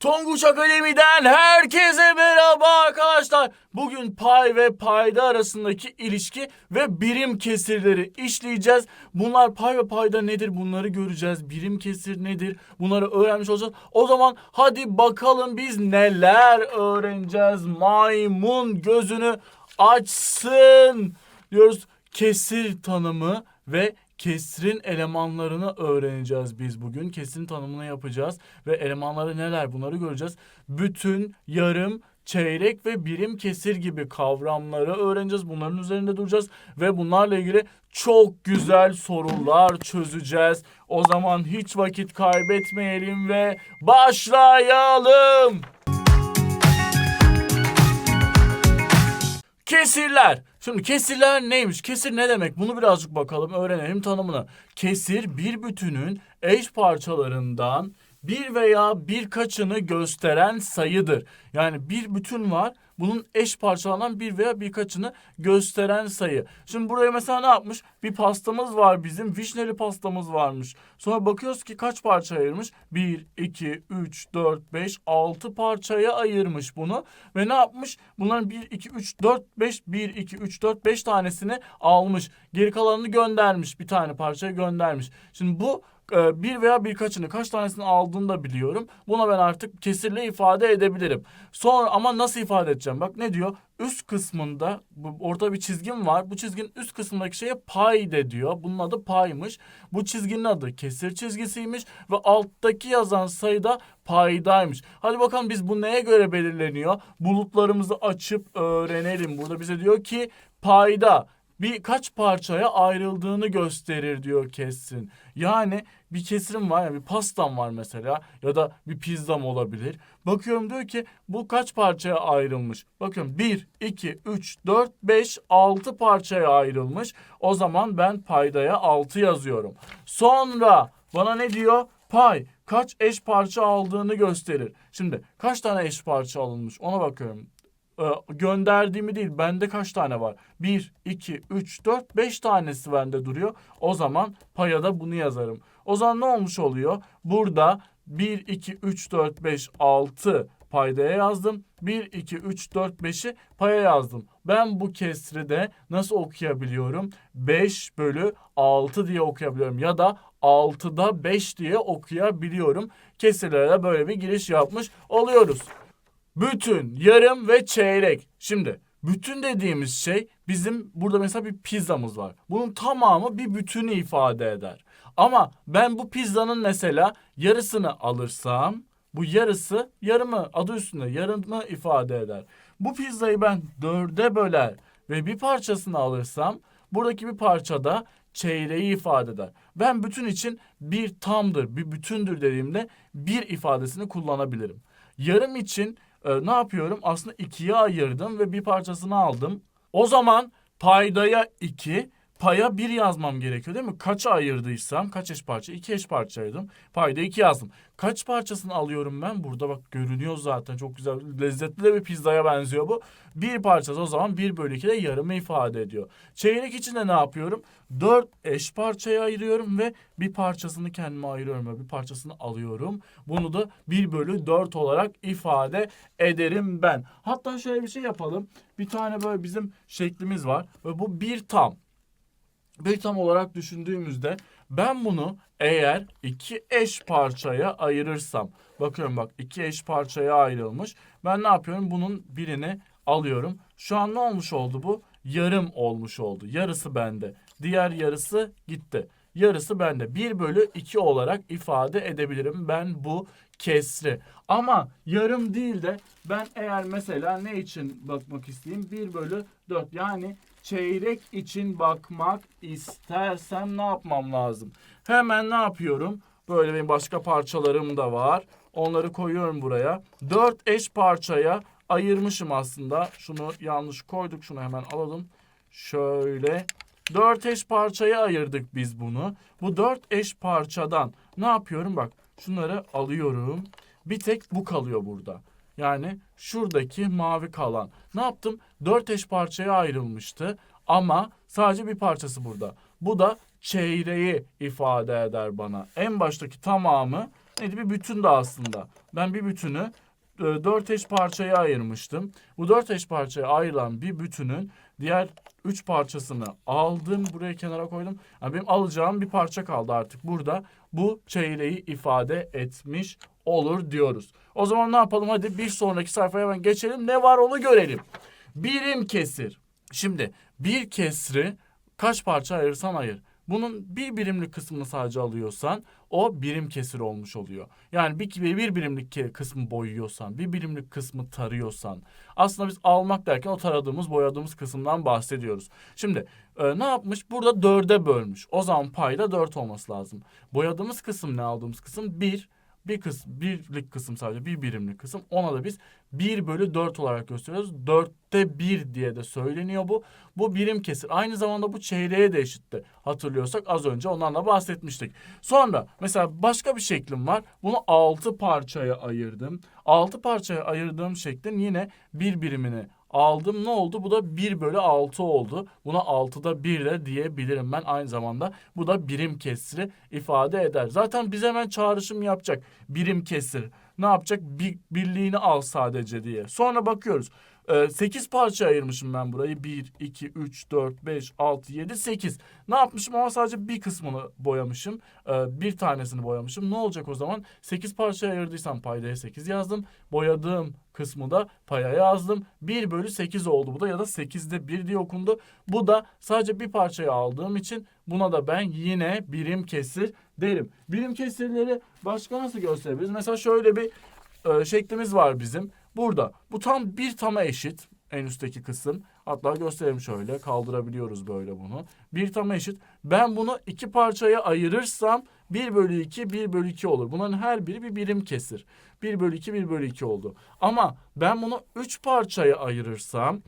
Tonguç Akademi'den herkese merhaba arkadaşlar. Bugün pay ve payda arasındaki ilişki ve birim kesirleri işleyeceğiz. Bunlar pay ve payda nedir bunları göreceğiz. Birim kesir nedir bunları öğrenmiş olacağız. O zaman hadi bakalım biz neler öğreneceğiz. Maymun gözünü açsın diyoruz. Kesir tanımı ve kesrin elemanlarını öğreneceğiz biz bugün. Kesrin tanımını yapacağız ve elemanları neler bunları göreceğiz. Bütün, yarım, çeyrek ve birim kesir gibi kavramları öğreneceğiz. Bunların üzerinde duracağız ve bunlarla ilgili çok güzel sorular çözeceğiz. O zaman hiç vakit kaybetmeyelim ve başlayalım. Kesirler. Şimdi kesirler neymiş? Kesir ne demek? Bunu birazcık bakalım, öğrenelim tanımını. Kesir bir bütünün eş parçalarından bir veya birkaçını gösteren sayıdır. Yani bir bütün var. Bunun eş parçalanan bir veya birkaçını gösteren sayı. Şimdi buraya mesela ne yapmış? Bir pastamız var bizim. Vişneli pastamız varmış. Sonra bakıyoruz ki kaç parça ayırmış? 1, 2, 3, 4, 5, 6 parçaya ayırmış bunu. Ve ne yapmış? Bunların 1, 2, 3, 4, 5, 1, 2, 3, 4, 5 tanesini almış. Geri kalanını göndermiş. Bir tane parçayı göndermiş. Şimdi bu bir veya birkaçını kaç tanesini aldığını da biliyorum. Buna ben artık kesirle ifade edebilirim. Sonra ama nasıl ifade edeceğim? Bak ne diyor? Üst kısmında orada bir çizgim var. Bu çizginin üst kısmındaki şeye pay de diyor. Bunun adı paymış. Bu çizginin adı kesir çizgisiymiş ve alttaki yazan sayı da paydaymış. Hadi bakalım biz bu neye göre belirleniyor? Bulutlarımızı açıp öğrenelim. Burada bize diyor ki payda birkaç parçaya ayrıldığını gösterir diyor kesrin. Yani bir kesirim var yani bir pastam var mesela ya da bir pizzam olabilir. Bakıyorum diyor ki bu kaç parçaya ayrılmış? Bakıyorum 1, 2, 3, 4, 5, 6 parçaya ayrılmış. O zaman ben paydaya 6 yazıyorum. Sonra bana ne diyor? Pay kaç eş parça aldığını gösterir. Şimdi kaç tane eş parça alınmış ona bakıyorum gönderdiğimi değil bende kaç tane var? 1, 2, 3, 4, 5 tanesi bende duruyor. O zaman paya da bunu yazarım. O zaman ne olmuş oluyor? Burada 1, 2, 3, 4, 5, 6 paydaya yazdım. 1, 2, 3, 4, 5'i paya yazdım. Ben bu kesri de nasıl okuyabiliyorum? 5 bölü 6 diye okuyabiliyorum. Ya da 6'da 5 diye okuyabiliyorum. Kesirlere böyle bir giriş yapmış oluyoruz. Bütün, yarım ve çeyrek. Şimdi bütün dediğimiz şey bizim burada mesela bir pizzamız var. Bunun tamamı bir bütünü ifade eder. Ama ben bu pizzanın mesela yarısını alırsam bu yarısı yarımı adı üstünde yarımı ifade eder. Bu pizzayı ben dörde böler ve bir parçasını alırsam buradaki bir parçada çeyreği ifade eder. Ben bütün için bir tamdır, bir bütündür dediğimde bir ifadesini kullanabilirim. Yarım için e, ne yapıyorum? Aslında ikiye ayırdım ve bir parçasını aldım. O zaman paydaya iki, paya bir yazmam gerekiyor değil mi? Kaça ayırdıysam, kaç eş parça? İki eş parça ayırdım. Payda iki yazdım. Kaç parçasını alıyorum ben? Burada bak görünüyor zaten. Çok güzel, lezzetli de bir pizzaya benziyor bu. Bir parçası o zaman bir bölü iki de yarımı ifade ediyor. Çeyrek için de ne yapıyorum? Dört eş parçaya ayırıyorum ve bir parçasını kendime ayırıyorum. ve Bir parçasını alıyorum. Bunu da bir bölü dört olarak ifade ederim ben. Hatta şöyle bir şey yapalım. Bir tane böyle bizim şeklimiz var ve bu bir tam bir tam olarak düşündüğümüzde ben bunu eğer iki eş parçaya ayırırsam bakıyorum bak iki eş parçaya ayrılmış. Ben ne yapıyorum? Bunun birini alıyorum. Şu an ne olmuş oldu bu? Yarım olmuş oldu. Yarısı bende. Diğer yarısı gitti. Yarısı bende. 1 bölü 2 olarak ifade edebilirim ben bu kesri. Ama yarım değil de ben eğer mesela ne için bakmak isteyeyim? 1 bölü 4 yani çeyrek için bakmak istersem ne yapmam lazım? Hemen ne yapıyorum? Böyle benim başka parçalarım da var. Onları koyuyorum buraya. 4 eş parçaya ayırmışım aslında. Şunu yanlış koyduk. Şunu hemen alalım. Şöyle. 4 eş parçaya ayırdık biz bunu. Bu 4 eş parçadan ne yapıyorum? Bak şunları alıyorum. Bir tek bu kalıyor burada. Yani şuradaki mavi kalan. Ne yaptım? Dört eş parçaya ayrılmıştı ama sadece bir parçası burada. Bu da çeyreği ifade eder bana. En baştaki tamamı neydi bir bütün de aslında. Ben bir bütünü dört eş parçaya ayırmıştım. Bu dört eş parçaya ayrılan bir bütünün diğer üç parçasını aldım. Buraya kenara koydum. Yani benim alacağım bir parça kaldı artık burada. Bu çeyreği ifade etmiş olur diyoruz. O zaman ne yapalım? Hadi bir sonraki sayfaya hemen geçelim. Ne var onu görelim. Birim kesir. Şimdi bir kesri kaç parça ayırırsan ayır. Bunun bir birimlik kısmını sadece alıyorsan o birim kesir olmuş oluyor. Yani bir, bir birimlik kısmı boyuyorsan, bir birimlik kısmı tarıyorsan aslında biz almak derken o taradığımız, boyadığımız kısımdan bahsediyoruz. Şimdi e, ne yapmış? Burada dörde bölmüş. O zaman payda dört olması lazım. Boyadığımız kısım ne aldığımız kısım? Bir. Bir kısım, birlik kısım sadece bir birimlik kısım. Ona da biz 1 bölü 4 olarak gösteriyoruz. Dörtte 1 diye de söyleniyor bu. Bu birim kesir. Aynı zamanda bu çeyreğe de eşitti. Hatırlıyorsak az önce ondan da bahsetmiştik. Sonra mesela başka bir şeklim var. Bunu 6 parçaya ayırdım. 6 parçaya ayırdığım şeklin yine bir birimini aldım. Ne oldu? Bu da 1 bölü 6 oldu. Buna 6'da 1 de diyebilirim ben aynı zamanda. Bu da birim kesri ifade eder. Zaten biz hemen çağrışım yapacak. Birim kesir. Ne yapacak? Bir, birliğini al sadece diye. Sonra bakıyoruz. 8 parça ayırmışım ben burayı. 1, 2, 3, 4, 5, 6, 7, 8. Ne yapmışım ama sadece bir kısmını boyamışım. Ee, bir tanesini boyamışım. Ne olacak o zaman? 8 parçaya ayırdıysam paydaya 8 yazdım. Boyadığım kısmı da paya yazdım. 1 bölü 8 oldu bu da ya da 8'de 1 diye okundu. Bu da sadece bir parçayı aldığım için buna da ben yine birim kesir derim. Birim kesirleri başka nasıl gösterebiliriz? Mesela şöyle bir e, şeklimiz var bizim. Burada bu tam bir tama eşit en üstteki kısım. Hatta gösterelim şöyle kaldırabiliyoruz böyle bunu. Bir tama eşit. Ben bunu iki parçaya ayırırsam 1 bölü 2 1 bölü 2 olur. Bunların her biri bir birim kesir. 1 bölü 2 1 bölü 2 oldu. Ama ben bunu 3 parçaya ayırırsam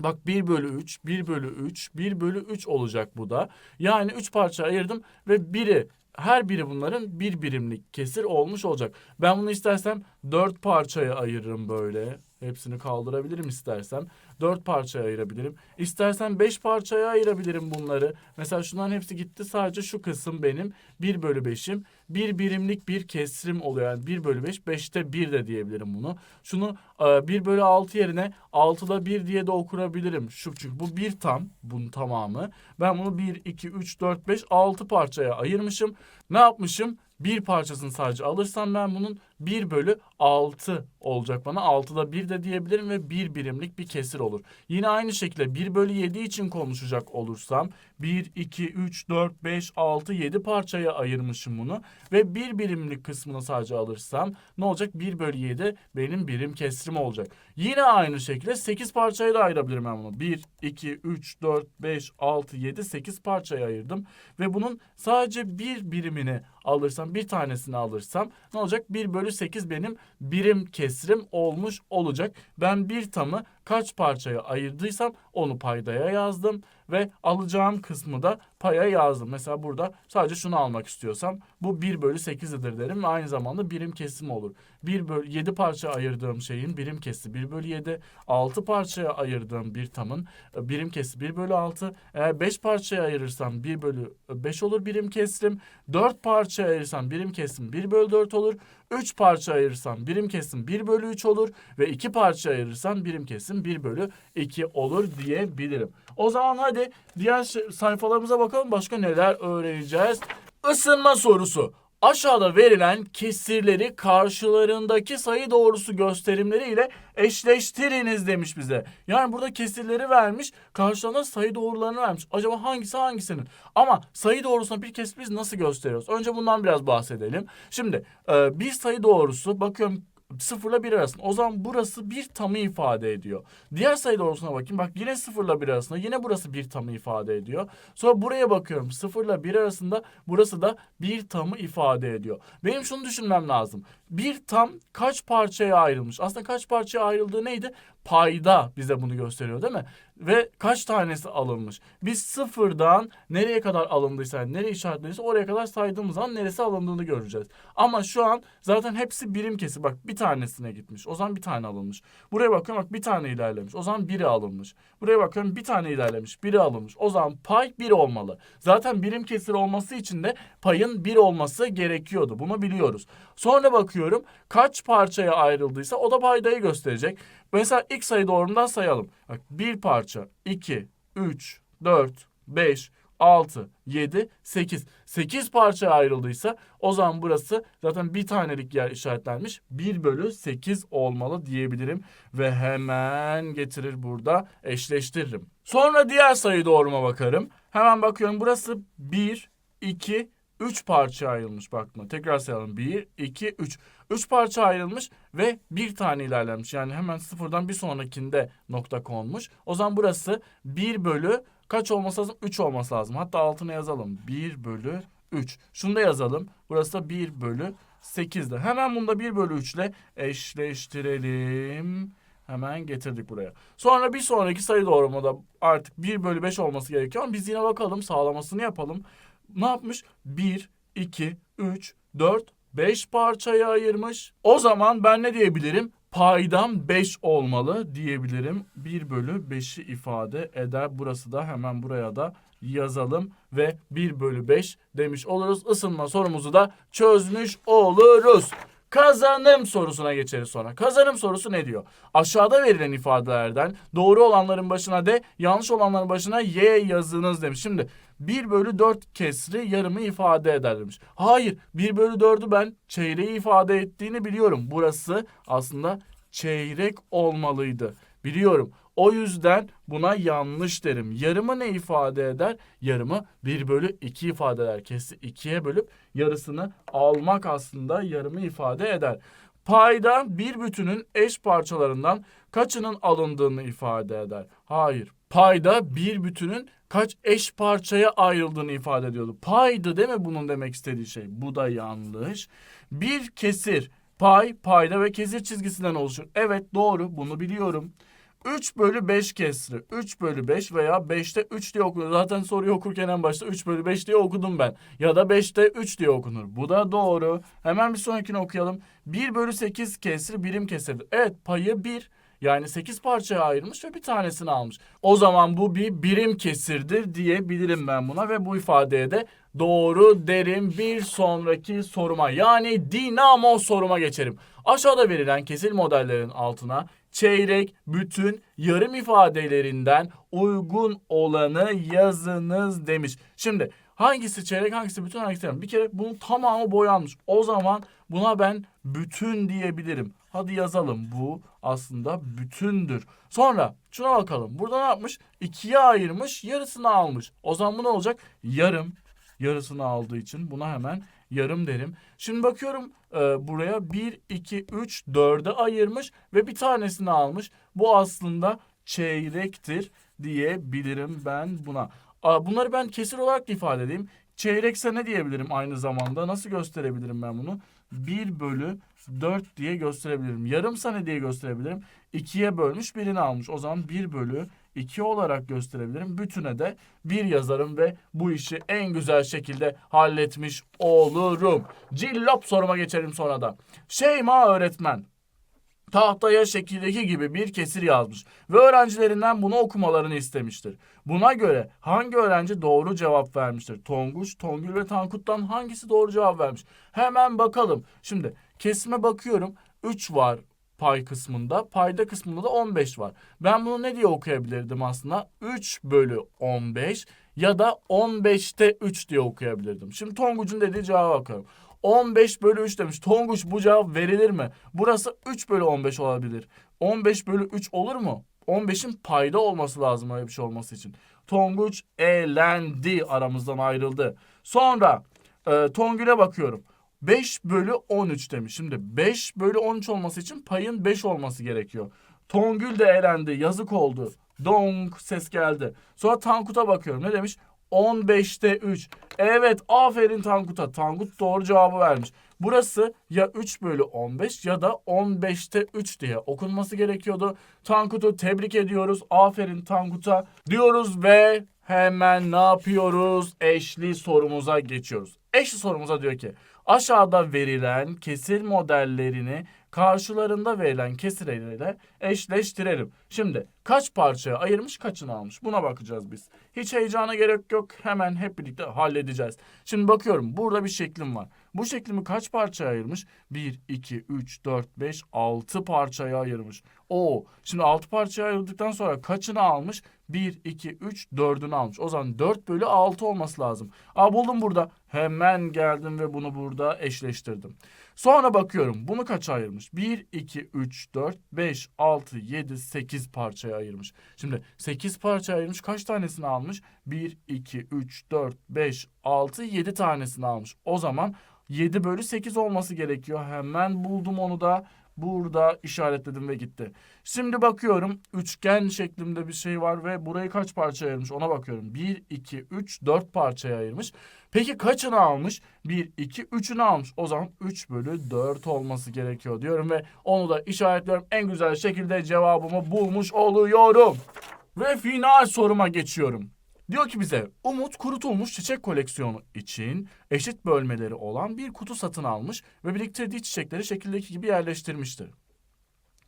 Bak 1 bölü 3, 1 bölü 3, 1 bölü 3 olacak bu da. Yani 3 parça ayırdım ve biri her biri bunların bir birimlik kesir olmuş olacak. Ben bunu istersem 4 parçaya ayırırım böyle. Hepsini kaldırabilirim istersem. 4 parçaya ayırabilirim. İstersen 5 parçaya ayırabilirim bunları. Mesela şunların hepsi gitti. Sadece şu kısım benim 1 bölü 5'im. Bir birimlik bir kesrim oluyor. Yani 1 bölü 5. 5'te 1 de diyebilirim bunu. Şunu e, 1 bölü 6 yerine 6'da 1 diye de okurabilirim. Şu, çünkü bu bir tam. Bunun tamamı. Ben bunu 1, 2, 3, 4, 5, 6 parçaya ayırmışım. Ne yapmışım? Bir parçasını sadece alırsam ben bunun 1 bölü 6 olacak bana. 6'da 1 de diyebilirim ve 1 birimlik bir kesir olur. Yine aynı şekilde 1 bölü 7 için konuşacak olursam 1, 2, 3, 4, 5, 6, 7 parçaya ayırmışım bunu. Ve 1 birimlik kısmını sadece alırsam ne olacak? 1 bölü 7 benim birim kesrim olacak. Yine aynı şekilde 8 parçaya da ayırabilirim ben bunu. 1, 2, 3, 4, 5, 6, 7, 8 parçaya ayırdım. Ve bunun sadece bir birimini alırsam, bir tanesini alırsam ne olacak? 1 bölü 8 benim birim kesrim olmuş olacak. Ben bir tamı kaç parçaya ayırdıysam onu paydaya yazdım ve alacağım kısmı da paya yazdım. Mesela burada sadece şunu almak istiyorsam bu 1 bölü 8'idir derim ve aynı zamanda birim kesim olur. 1 bölü 7 parça ayırdığım şeyin birim kesri 1 bölü 7. 6 parçaya ayırdığım bir tamın e, birim kesri 1 bölü 6. Eğer 5 parçaya ayırırsam 1 bölü 5 olur birim kesrim. 4 parçaya ayırırsam birim kesim 1 bölü 4 olur. 3 parça ayırırsam birim kesim 1 bölü 3 olur ve 2 parça ayırırsam birim kesim 1 bölü 2 olur diyebilirim. O zaman hadi diğer sayfalarımıza bakalım başka neler öğreneceğiz. Isınma sorusu. Aşağıda verilen kesirleri karşılarındaki sayı doğrusu gösterimleriyle eşleştiriniz demiş bize. Yani burada kesirleri vermiş, karşılarında sayı doğrularını vermiş. Acaba hangisi hangisinin? Ama sayı doğrusuna bir kesir biz nasıl gösteriyoruz? Önce bundan biraz bahsedelim. Şimdi bir sayı doğrusu bakıyorum 0 ile 1 arasında. O zaman burası bir tamı ifade ediyor. Diğer sayı doğrusuna bakayım. Bak yine 0 ile 1 arasında. Yine burası bir tamı ifade ediyor. Sonra buraya bakıyorum. 0 ile 1 arasında burası da bir tamı ifade ediyor. Benim şunu düşünmem lazım. Bir tam kaç parçaya ayrılmış? Aslında kaç parçaya ayrıldığı neydi? Payda bize bunu gösteriyor değil mi? Ve kaç tanesi alınmış? Biz sıfırdan nereye kadar alındıysa, yani nereye işaretliyse oraya kadar saydığımız zaman neresi alındığını göreceğiz. Ama şu an zaten hepsi birim kesir. Bak bir tanesine gitmiş. O zaman bir tane alınmış. Buraya bakıyorum bak bir tane ilerlemiş. O zaman biri alınmış. Buraya bakıyorum bir tane ilerlemiş. Biri alınmış. O zaman pay bir olmalı. Zaten birim kesir olması için de payın bir olması gerekiyordu. Bunu biliyoruz. Sonra bakıyorum kaç parçaya ayrıldıysa o da paydayı gösterecek. Mesela ilk sayı doğrumdan sayalım. Bak bir parça, 2, 3, 4, 5, 6, 7, 8. 8 parçaya ayrıldıysa o zaman burası zaten bir tanelik yer işaretlenmiş. 1 bölü 8 olmalı diyebilirim. Ve hemen getirir burada eşleştiririm. Sonra diğer sayı doğruma bakarım. Hemen bakıyorum burası 1, 2, 3 parça ayrılmış bakma. Tekrar sayalım. 1, 2, 3. 3 parça ayrılmış ve bir tane ilerlenmiş. Yani hemen sıfırdan bir sonrakinde nokta konmuş. O zaman burası 1 bölü kaç olması lazım? 3 olması lazım. Hatta altına yazalım. 1 bölü 3. Şunu da yazalım. Burası da 1 bölü 8'de. Hemen bunu da 1 bölü 3 ile eşleştirelim. Hemen getirdik buraya. Sonra bir sonraki sayı doğrumada artık 1 bölü 5 olması gerekiyor. Ama biz yine bakalım sağlamasını yapalım. Ne yapmış? 1, 2, 3, 4, 5 parçaya ayırmış. O zaman ben ne diyebilirim? Paydam 5 olmalı diyebilirim. 1 bölü 5'i ifade eder. Burası da hemen buraya da yazalım ve 1 bölü 5 demiş oluruz. Isınma sorumuzu da çözmüş oluruz. Kazanım sorusuna geçeriz sonra. Kazanım sorusu ne diyor? Aşağıda verilen ifadelerden doğru olanların başına D, yanlış olanların başına Y yazınız demiş. Şimdi 1 bölü 4 kesri yarımı ifade eder demiş. Hayır 1 bölü 4'ü ben çeyreği ifade ettiğini biliyorum. Burası aslında çeyrek olmalıydı. Biliyorum. O yüzden buna yanlış derim. Yarımı ne ifade eder? Yarımı 1 bölü 2 ifade eder. Kesi 2'ye bölüp yarısını almak aslında yarımı ifade eder. Payda bir bütünün eş parçalarından kaçının alındığını ifade eder. Hayır. Payda bir bütünün kaç eş parçaya ayrıldığını ifade ediyordu. Paydı değil mi bunun demek istediği şey? Bu da yanlış. Bir kesir pay, payda ve kesir çizgisinden oluşur. Evet doğru bunu biliyorum. 3 bölü 5 kesri. 3 bölü 5 veya 5'te 3 diye okunuyor. Zaten soruyu okurken en başta 3 bölü 5 diye okudum ben. Ya da 5'te 3 diye okunur. Bu da doğru. Hemen bir sonrakini okuyalım. 1 bölü 8 kesri birim kesirdir. Evet payı 1. Yani 8 parçaya ayrılmış ve bir tanesini almış. O zaman bu bir birim kesirdir diyebilirim ben buna ve bu ifadeye de doğru derim bir sonraki soruma. Yani dinamo soruma geçerim. Aşağıda verilen kesir modellerin altına çeyrek, bütün, yarım ifadelerinden uygun olanı yazınız demiş. Şimdi hangisi çeyrek, hangisi bütün, hangisi yarım? Bir kere bunun tamamı boyanmış. O zaman buna ben bütün diyebilirim. Hadi yazalım. Bu aslında bütündür. Sonra şuna bakalım. Burada ne yapmış? İkiye ayırmış, yarısını almış. O zaman bu ne olacak? Yarım. Yarısını aldığı için buna hemen yarım derim. Şimdi bakıyorum e, buraya 1, 2, 3, 4'e ayırmış ve bir tanesini almış. Bu aslında çeyrektir diyebilirim ben buna. A, bunları ben kesir olarak ifade edeyim. Çeyrekse ne diyebilirim aynı zamanda? Nasıl gösterebilirim ben bunu? 1 bölü 4 diye gösterebilirim. Yarımsa ne diye gösterebilirim? 2'ye bölmüş birini almış. O zaman 1 bölü 2 olarak gösterebilirim. Bütüne de 1 yazarım ve bu işi en güzel şekilde halletmiş olurum. Cillop soruma geçelim sonra da. Şeyma öğretmen tahtaya şekildeki gibi bir kesir yazmış ve öğrencilerinden bunu okumalarını istemiştir. Buna göre hangi öğrenci doğru cevap vermiştir? Tonguç, Tongül ve Tankut'tan hangisi doğru cevap vermiş? Hemen bakalım. Şimdi kesime bakıyorum. 3 var pay kısmında. Payda kısmında da 15 var. Ben bunu ne diye okuyabilirdim aslında? 3 bölü 15 ya da 15'te 3 diye okuyabilirdim. Şimdi Tonguç'un dediği cevaba bakalım. 15 bölü 3 demiş. Tonguç bu cevap verilir mi? Burası 3 bölü 15 olabilir. 15 bölü 3 olur mu? 15'in payda olması lazım öyle bir şey olması için. Tonguç elendi aramızdan ayrıldı. Sonra e, Tongül'e bakıyorum. 5 bölü 13 demiş. Şimdi 5 bölü 13 olması için payın 5 olması gerekiyor. Tongül de elendi. Yazık oldu. Donk ses geldi. Sonra Tankut'a bakıyorum. Ne demiş? 15'te 3. Evet aferin Tankut'a. Tankut doğru cevabı vermiş. Burası ya 3 bölü 15 ya da 15'te 3 diye okunması gerekiyordu. Tankut'u tebrik ediyoruz. Aferin Tankut'a diyoruz ve hemen ne yapıyoruz? Eşli sorumuza geçiyoruz. Eşli sorumuza diyor ki aşağıda verilen kesir modellerini karşılarında verilen kesirleriyle eşleştirelim. Şimdi kaç parçaya ayırmış kaçını almış buna bakacağız biz. Hiç heyecana gerek yok hemen hep birlikte halledeceğiz. Şimdi bakıyorum burada bir şeklim var. Bu şeklimi kaç parçaya ayırmış? 1, 2, 3, 4, 5, 6 parçaya ayırmış. Oo, şimdi 6 parçaya ayırdıktan sonra kaçını almış? 1, 2, 3, 4'ünü almış. O zaman 4 bölü 6 olması lazım. Aa buldum burada. Hemen geldim ve bunu burada eşleştirdim. Sonra bakıyorum bunu kaça ayırmış? 1, 2, 3, 4, 5, 6, 7, 8 parçaya ayırmış. Şimdi 8 parçaya ayırmış kaç tanesini almış? 1, 2, 3, 4, 5, 6, 7 tanesini almış. O zaman 7 bölü 8 olması gerekiyor. Hemen buldum onu da. Burada işaretledim ve gitti. Şimdi bakıyorum üçgen şeklinde bir şey var ve burayı kaç parçaya ayırmış ona bakıyorum. 1, 2, 3, 4 parçaya ayırmış. Peki kaçını almış? 1, 2, 3'ünü almış. O zaman 3 bölü 4 olması gerekiyor diyorum ve onu da işaretliyorum. En güzel şekilde cevabımı bulmuş oluyorum. Ve final soruma geçiyorum. Diyor ki bize Umut kurutulmuş çiçek koleksiyonu için eşit bölmeleri olan bir kutu satın almış ve biriktirdiği çiçekleri şekildeki gibi yerleştirmiştir.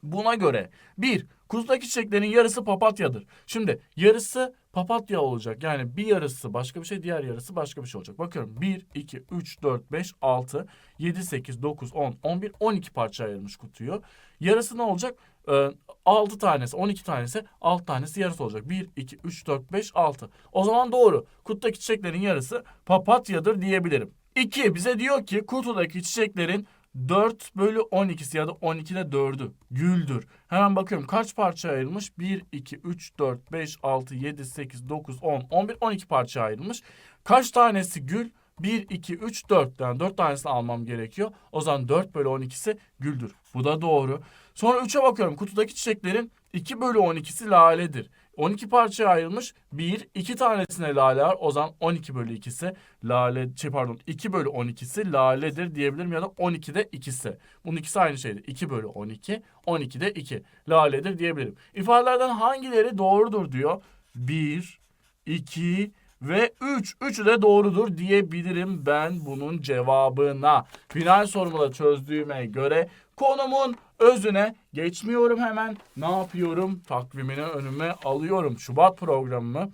Buna göre bir kutudaki çiçeklerin yarısı papatyadır. Şimdi yarısı papatya olacak. Yani bir yarısı başka bir şey, diğer yarısı başka bir şey olacak. Bakıyorum 1, 2, 3, 4, 5, 6, 7, 8, 9, 10, 11, 12 parça ayırmış kutuyu. Yarısı ne olacak? Ee, 6 tanesi, 12 tanesi, 6 tanesi yarısı olacak. 1, 2, 3, 4, 5, 6. O zaman doğru. Kutudaki çiçeklerin yarısı papatyadır diyebilirim. 2. Bize diyor ki kutudaki çiçeklerin 4 bölü 12'si ya da 12'de 4'ü güldür. Hemen bakıyorum kaç parça ayrılmış? 1, 2, 3, 4, 5, 6, 7, 8, 9, 10, 11, 12 parça ayrılmış. Kaç tanesi gül? 1, 2, 3, 4. Yani 4 tanesini almam gerekiyor. O zaman 4 bölü 12'si güldür. Bu da doğru. Sonra 3'e bakıyorum. Kutudaki çiçeklerin 2 bölü 12'si laledir. 12 parçaya ayrılmış. 1, 2 tanesine lale var. O zaman 12 bölü 2'si lale, şey pardon 2 bölü 12'si laledir diyebilirim ya da 12'de 2'si. Bunun ikisi aynı şeydir. 2 bölü 12, 12'de 2 laledir diyebilirim. İfadelerden hangileri doğrudur diyor. 1, 2 ve 3. Üçü de doğrudur diyebilirim ben bunun cevabına. Final sorumu da çözdüğüme göre konumun özüne geçmiyorum hemen. Ne yapıyorum? Takvimini önüme alıyorum. Şubat programımı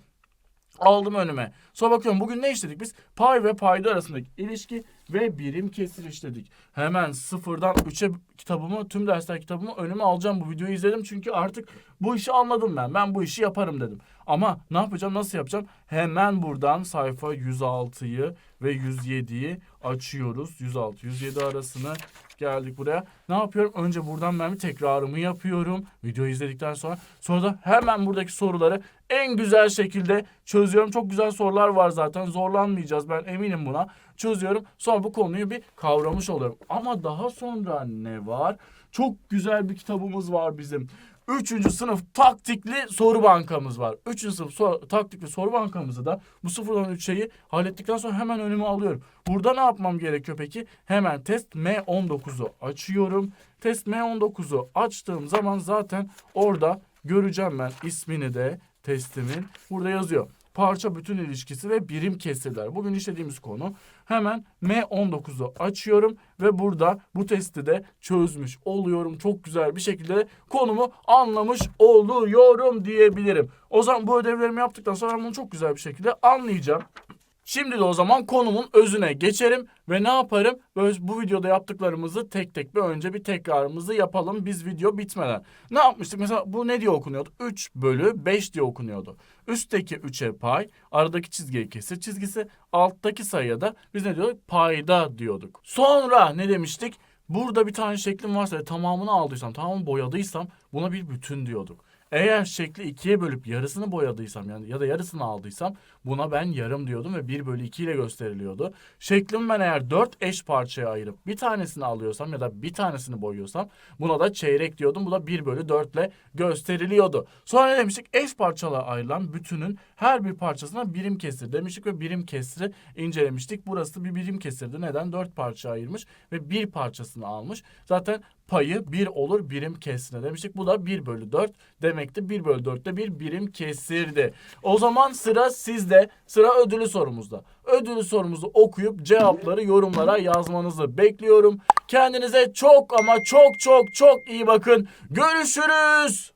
aldım önüme. Sonra bakıyorum bugün ne işledik biz? Pay ve payda arasındaki ilişki ve birim kesir işledik. Hemen sıfırdan 3'e kitabımı, tüm dersler kitabımı önüme alacağım. Bu videoyu izledim çünkü artık bu işi anladım ben. Ben bu işi yaparım dedim. Ama ne yapacağım, nasıl yapacağım? Hemen buradan sayfa 106'yı ve 107'yi açıyoruz. 106, 107 arasını geldik buraya. Ne yapıyorum? Önce buradan ben bir tekrarımı yapıyorum. Videoyu izledikten sonra. Sonra da hemen buradaki soruları en güzel şekilde çözüyorum. Çok güzel sorular var zaten. Zorlanmayacağız ben eminim buna. Çözüyorum. Sonra bu konuyu bir kavramış oluyorum. Ama daha sonra ne var? Çok güzel bir kitabımız var bizim. Üçüncü sınıf taktikli soru bankamız var. Üçüncü sınıf so- taktikli soru bankamızı da bu sıfırdan üç şeyi hallettikten sonra hemen önüme alıyorum. Burada ne yapmam gerekiyor peki? Hemen test M19'u açıyorum. Test M19'u açtığım zaman zaten orada göreceğim ben ismini de testimin. Burada yazıyor. Parça bütün ilişkisi ve birim kesirler. Bugün işlediğimiz konu. Hemen M19'u açıyorum ve burada bu testi de çözmüş oluyorum. Çok güzel bir şekilde konumu anlamış oluyorum diyebilirim. O zaman bu ödevlerimi yaptıktan sonra bunu çok güzel bir şekilde anlayacağım. Şimdi de o zaman konumun özüne geçerim ve ne yaparım? Böyle bu videoda yaptıklarımızı tek tek bir önce bir tekrarımızı yapalım biz video bitmeden. Ne yapmıştık? Mesela bu ne diye okunuyordu? 3 bölü 5 diye okunuyordu. Üstteki 3'e pay, aradaki çizgiye kesir çizgisi, alttaki sayıya da biz ne diyorduk? Payda diyorduk. Sonra ne demiştik? Burada bir tane şeklim varsa tamamını aldıysam, tamamını boyadıysam buna bir bütün diyorduk. Eğer şekli ikiye bölüp yarısını boyadıysam yani ya da yarısını aldıysam buna ben yarım diyordum ve 1 bölü 2 ile gösteriliyordu. Şeklimi ben eğer 4 eş parçaya ayırıp bir tanesini alıyorsam ya da bir tanesini boyuyorsam buna da çeyrek diyordum. Bu da 1 bölü 4 ile gösteriliyordu. Sonra ne demiştik? Eş parçalara ayrılan bütünün her bir parçasına birim kesir demiştik ve birim kesiri incelemiştik. Burası bir birim kesirdi. Neden? 4 parça ayırmış ve bir parçasını almış. Zaten payı 1 olur birim kesrine demiştik. Bu da 1 bölü 4 demekti. 1 bölü 4 de bir birim kesirdi. O zaman sıra sizde. Sıra ödülü sorumuzda. Ödülü sorumuzu okuyup cevapları yorumlara yazmanızı bekliyorum. Kendinize çok ama çok çok çok iyi bakın. Görüşürüz.